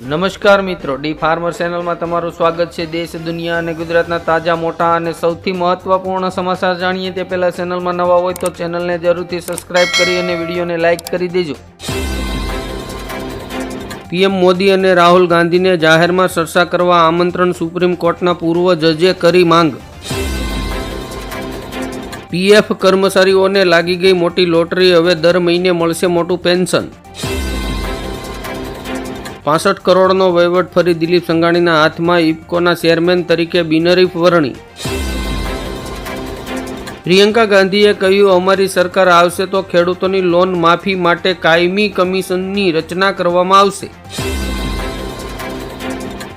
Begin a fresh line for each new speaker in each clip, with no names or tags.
નમસ્કાર મિત્રો, D farmer ચેનલમાં તમારું સ્વાગત છે. દેશ, દુનિયા અને ગુજરાતના તાજા, મોટા અને સૌથી મહત્વપૂર્ણ સમાચાર જાણીએ તે પહેલાં ચેનલમાં નવા હોય તો ચેનલને જરૂરથી સબસ્ક્રાઇબ કરી અને વિડીયોને લાઇક કરી દેજો. પીએમ મોદી અને રાહુલ ગાંધીને જાહેરમાં ચર્ચા કરવા આમંત્રણ સુપ્રીમ કોર્ટના પૂર્વ જજે કરી માંગ. પીએફ કર્મચારીઓને લાગી ગઈ મોટી લોટરી હવે દર મહિને મળશે મોટું પેન્શન. પાસઠ કરોડનો વહીવટ ફરી દિલીપ સંઘાણીના હાથમાં ઇફકોના ચેરમેન તરીકે બિનરીફ વરણી. પ્રિયંકા ગાંધીએ કહ્યું, અમારી સરકાર આવશે તો ખેડૂતોની લોન માફી માટે કાયમી કમિશનની રચના કરવામાં આવશે.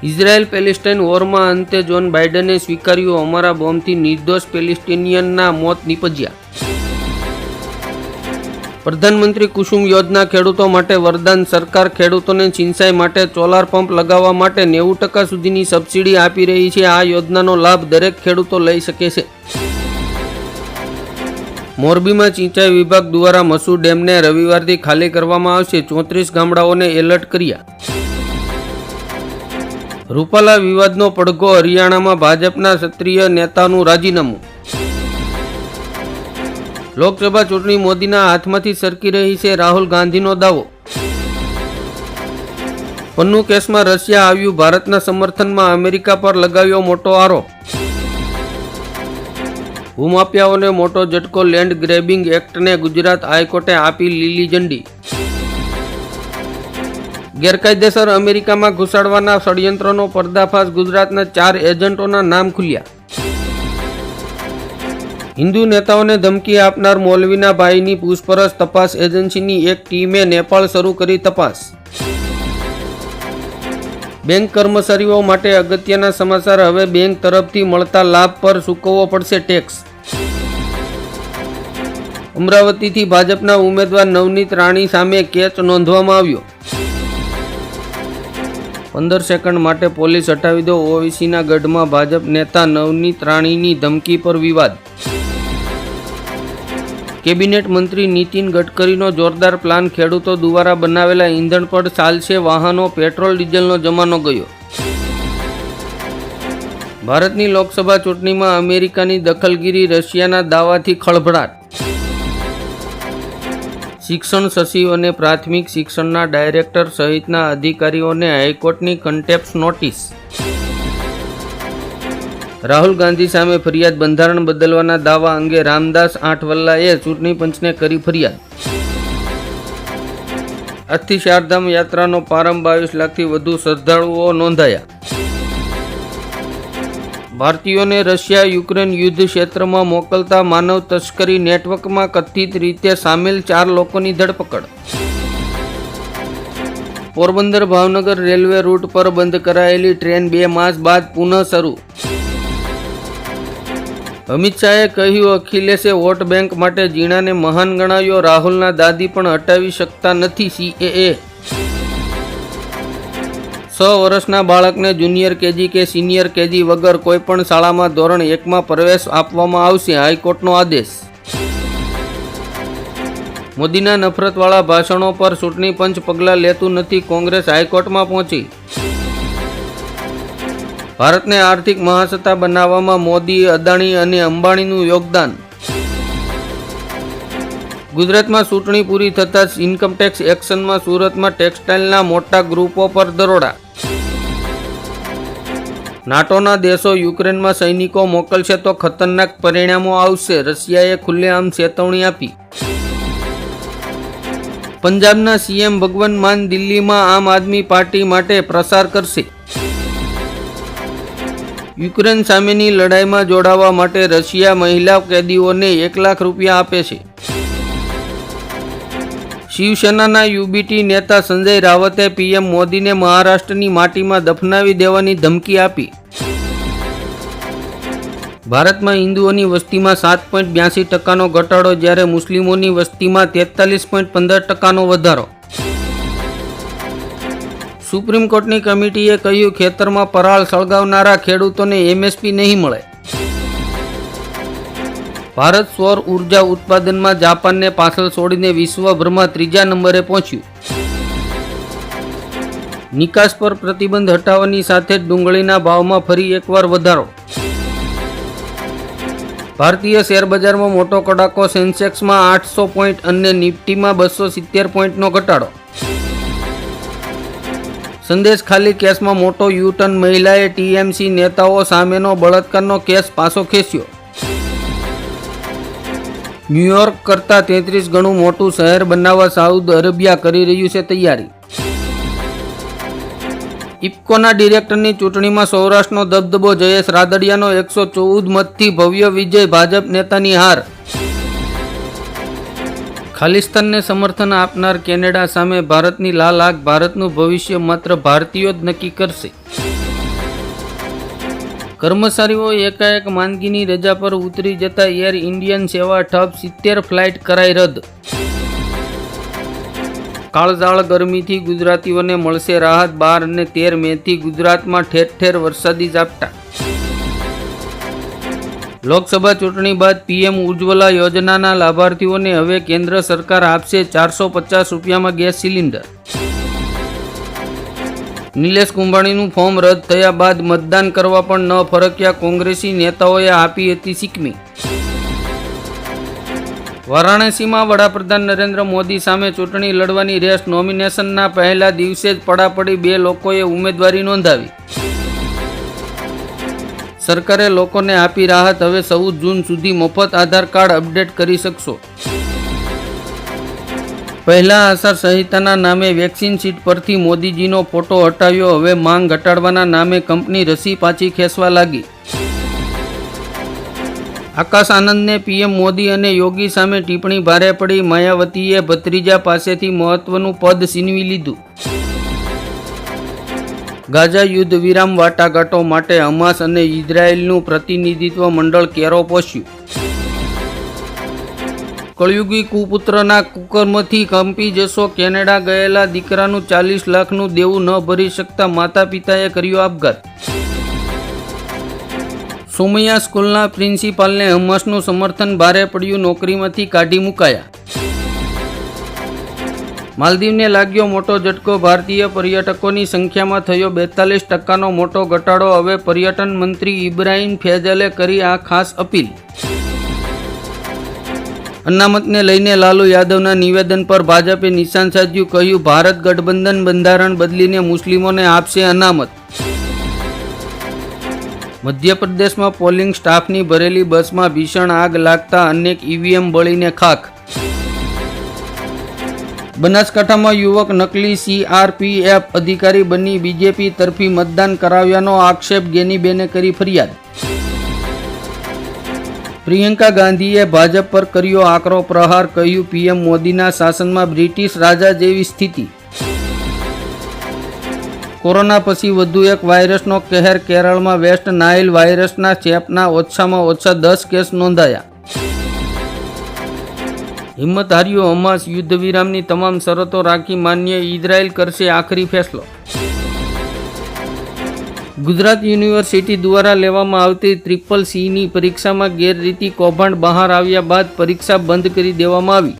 ઇઝરાયલ પેલેસ્ટાઇન વોરમાં અંતે જોન બાઇડને સ્વીકાર્યું, અમારા બોમ્બથી નિર્દોષ પેલેસ્ટિનિયનના મોત નીપજ્યા. પ્રધાનમંત્રી કુસુમ યોજના ખેડૂતો માટે વરદાન. સરકાર ખેડૂતોને સિંચાઈ માટે સોલાર પંપ લગાવવા માટે નેવું ટકા સુધીની સબસિડી આપી રહી છે. આ યોજનાનો લાભ દરેક ખેડૂતો લઈ શકે છે. મોરબીમાં સિંચાઈ વિભાગ દ્વારા મસૂર ડેમને રવિવારથી ખાલી કરવામાં આવશે. ચોત્રીસ ગામડાઓને એલર્ટ કર્યા. રૂપાલા વિવાદનો પડઘો હરિયાણામાં ભાજપના ક્ષત્રિય નેતાનું રાજીનામું. લોકસભા ચૂંટણી મોદીના હાથમાંથી સરકી રહી છે રાહુલ ગાંધીનો દાવો. પન્નુ કેસમાં રશિયા આવ્યું, ભારતના સમર્થનમાં અમેરિકા પર લગાવ્યો મોટો આરોપ. ભૂમાફિયાઓને મોટો ઝટકો લેન્ડ ગ્રેબિંગ એક્ટને ગુજરાત હાઈકોર્ટે આપી લીલી ઝંડી. ગેરકાયદેસર અમેરિકામાં ઘુસાડવાના ષડયંત્રનો પર્દાફાશ, ગુજરાતના ચાર એજન્ટોના નામ ખુલ્યા. હિન્દુ નેતાઓને ધમકી આપનાર મૌલવીના ભાઈની પૂછપરછ તપાસ એજન્સીની એક ટીમે નેપાળ શરૂ કરી તપાસ. બેંક કર્મચારીઓ માટે અગત્યના સમાચાર હવે બેંક તરફથી મળતા લાભ પર ચૂકવવો પડશે ટેક્સ. અમરાવતીથી ભાજપના ઉમેદવાર નવનીત રાણી સામે કેચ નોંધવામાં આવ્યો. પંદર સેકન્ડ માટે પોલીસ હટાવી દો ઓવીસીના ગઢમાં ભાજપ નેતા નવનીત રાણીની ધમકી પર વિવાદ. કેબિનેટ મંત્રી નીતિન ગડકરીનો જોરદાર પ્લાન ખેડૂતો દ્વારા બનાવેલા ઈંધણ પર ચાલશે વાહનો, પેટ્રોલ, ડીઝલનો જમાનો ગયો. ભારતની લોકસભા ચૂંટણીમાં અમેરિકાની દખલગીરી રશિયાના દાવાથી ખળભળાટ. શિક્ષણ સચિવ અને પ્રાથમિક શિક્ષણના ડાયરેક્ટર સહિતના અધિકારીઓને હાઈકોર્ટની કન્ટેપ્ટ નોટિસ. રાહુલ ગાંધી સામે ફરિયાદ બંધારણ બદલવાના દાવા અંગે રામદાસ આઠવલ્લાએ ચૂંટણી પંચને કરી ફરિયાદ. આજથી ચારધામ યાત્રાનો પ્રારંભ બાવીસ લાખથી વધુ શ્રદ્ધાળુઓ નોંધાયા. ભારતીયોને રશિયા યુક્રેન યુદ્ધ ક્ષેત્રમાં મોકલતા માનવ તસ્કરી નેટવર્કમાં કથિત રીતે સામેલ ચાર લોકોની ધરપકડ. પોરબંદર ભાવનગર રેલવે રૂટ પર બંધ કરાયેલી ટ્રેન બે માસ બાદ પુનઃ શરૂ. અમિત શાહે કહ્યું, અખિલેશે વોટ બેંક માટે જીણાને મહાન ગણાવ્યો. રાહુલના દાદી પણ હટાવી શકતા નથી સીએએ. છ વર્ષના બાળકને જુનિયર કેજી કે સિનિયર કેજી વગર કોઈપણ શાળામાં ધોરણ એકમાં પ્રવેશ આપવામાં આવશે, હાઈકોર્ટનો આદેશ. મોદીના નફરતવાળા ભાષણો પર ચૂંટણી પંચ પગલાં લેતું નથી કોંગ્રેસ હાઈકોર્ટમાં પહોંચી. ભારતને આર્થિક મહાસત્તા બનાવવામાં મોદી અદાણી અને અંબાણીનું યોગદાન. ગુજરાતમાં ચૂંટણી પૂરી થતાં જ ઇન્કમટેક્સ એક્શનમાં સુરતમાં ટેક્સટાઇલના મોટા ગ્રુપો પર દરોડા. નાટોના દેશો યુક્રેનમાં સૈનિકો મોકલશે તો ખતરનાક પરિણામો આવશે, રશિયાએ ખુલ્લેઆમ ચેતવણી આપી. પંજાબના સીએમ ભગવન માન દિલ્હીમાં આમ આદમી પાર્ટી માટે પ્રસાર કરશે. યુક્રેન સામેની લડાઈમાં જોડાવા માટે રશિયા મહિલા કેદીઓને એક લાખ રૂપિયા આપે છે. શિવસેનાના યુબીટી નેતા સંજય રાવતે પીએમ મોદીને મહારાષ્ટ્રની માટીમાં દફનાવી દેવાની ધમકી આપી. ભારતમાં હિન્દુઓની વસ્તીમાં સાત પોઈન્ટ બ્યાસી ટકાનો ઘટાડો, જ્યારે મુસ્લિમોની વસ્તીમાં તેતાલીસ પોઈન્ટ પંદર ટકાનો વધારો. સુપ્રીમ કોર્ટની કમિટીએ કહ્યું, ખેતરમાં પરાળ સળગાવનારા ખેડૂતોને એમએસપી નહીં મળે. ભારત સૌર ઊર્જા ઉત્પાદનમાં જાપાનને પાછળ છોડીને વિશ્વભરમાં ત્રીજા નંબરે પહોંચ્યું. નિકાસ પર પ્રતિબંધ હટાવવાની સાથે જ ડુંગળીના ભાવમાં ફરી એકવાર વધારો. ભારતીય શેરબજારમાં મોટો કડાકો સેન્સેક્સમાં આઠસો પોઈન્ટ અને નિફ્ટીમાં બસો સિત્તેર પોઈન્ટનો ઘટાડો. સંદેશ ખાલી કેસમાં મોટો યુટર્ન મહિલાએ ટીએમસી નેતાઓ સામેનો બળાત્કારનો કેસ પાછો ખેંચ્યો. ન્યુયોર્ક કરતાં તેત્રીસ ગણું મોટું શહેર બનાવવા સાઉદ અરેબિયા કરી રહ્યું છે તૈયારી. ઇફકોના ડિરેક્ટરની ચૂંટણીમાં સૌરાષ્ટ્રનો દબદબો જયેશ રાદડિયાનો એકસો ચૌદ મતથી ભવ્ય વિજય ભાજપ નેતાની હાર. ખાલિસ્તાનને સમર્થન આપનાર કેનેડા સામે ભારતની લાલ આગ, ભારતનું ભવિષ્ય માત્ર ભારતીયો જ નક્કી કરશે. કર્મચારીઓ એકાએક માંદગીની રજા પર ઉતરી જતા એર ઇન્ડિયન સેવા ઠપ સિત્તેર ફ્લાઇટ કરાઈ રદ. કાળઝાળ ગરમીથી ગુજરાતીઓને મળશે રાહત બાર અને તેર મેથી ગુજરાતમાં ઠેર ઠેર વરસાદી ઝાપટા. લોકસભા ચૂંટણી બાદ પીએમ ઉજ્જવલા યોજનાના લાભાર્થીઓને હવે કેન્દ્ર સરકાર આપશે ચારસો પચાસ રૂપિયામાં ગેસ સિલિન્ડર. નિલેશ કુંભાણીનું ફોર્મ રદ થયા બાદ મતદાન કરવા પણ ન ફરક્યા કોંગ્રેસી નેતાઓએ આપી હતી સિકમી વારાણસીમાં વડાપ્રધાન નરેન્દ્ર મોદી સામે ચૂંટણી લડવાની રેસ નોમિનેશનના પહેલા દિવસે જ પડાપડી બે લોકોએ ઉમેદવારી નોંધાવી. સરકારે લોકોને આપી રાહત, હવે ચૌદ જૂન સુધી મફત આધાર કાર્ડ અપડેટ કરી શકશો. પહેલા આચાર સંહિતાના નામે વેક્સિન સીટ પરથી મોદીજીનો ફોટો હટાવ્યો, હવે માંગ ઘટાડવાના નામે કંપની રસી પાછી ખેંચવા લાગી. આકાશ આનંદને પીએમ મોદી અને યોગી સામે ટિપ્પણી ભારે પડી, માયાવતીએ ભત્રીજા પાસેથી મહત્વનું પદ છીનવી લીધું. ગાઝા યુદ્ધ વિરામ વાટાઘાટો માટે હમાસ અને ઇઝરાયેલનું પ્રતિનિધિત્વ મંડળ કેરો પોષ્યું. કળયુગી કુપુત્રના કુકર્મથી કંપી જશો કેનેડા ગયેલા દીકરાનું ચાલીસ લાખનું દેવું ન ભરી શકતા માતા પિતાએ કર્યો આપઘાત. સોમૈયા સ્કૂલના પ્રિન્સિપાલને હમાસનું સમર્થન ભારે પડ્યું નોકરીમાંથી કાઢી મુકાયા. માલદીવને લાગ્યો મોટો ઝટકો. ભારતીય પર્યટકોની સંખ્યામાં થયો બેતાલીસ ટકાનો મોટો ઘટાડો. હવે પર્યટન મંત્રી ઇબ્રાહીમ ફેજલે કરી આ ખાસ અપીલ. અનામતને લઈને લાલુ યાદવના નિવેદન પર ભાજપે નિશાન સાધ્યું. કહ્યું, ભારત ગઠબંધન બંધારણ બદલીને મુસ્લિમોને આપશે અનામત. મધ્યપ્રદેશમાં પોલિંગ સ્ટાફની ભરેલી બસમાં ભીષણ આગ લાગતા અનેક ઈવીએમ બળીને ખાખ. બનાસકાંઠામાં યુવક નકલી સીઆરપીએફ અધિકારી બની બીજેપી તરફી મતદાન કરાવ્યાનો આક્ષેપ ગેનીબેને કરી ફરિયાદ. પ્રિયંકા ગાંધીએ ભાજપ પર કર્યો આકરો પ્રહાર, કહ્યું, પીએમ મોદીના શાસનમાં બ્રિટિશ રાજા જેવી સ્થિતિ. કોરોના પછી વધુ એક વાયરસનો કહેર કેરળમાં વેસ્ટ નાઇલ વાયરસના ચેપના ઓછામાં ઓછા દસ કેસ નોંધાયા. હિંમત હાર્યો હમાસ યુદ્ધ વિરામની તમામ શરતો રાખી માન્ય ઇઝરાયલ કરશે આખરી ફેસલો. ગુજરાત યુનિવર્સિટી દ્વારા લેવામાં આવતી ટ્રિપલ સીની પરીક્ષામાં ગેરરીતિ કૌભાંડ બહાર આવ્યા બાદ પરીક્ષા બંધ કરી દેવામાં આવી.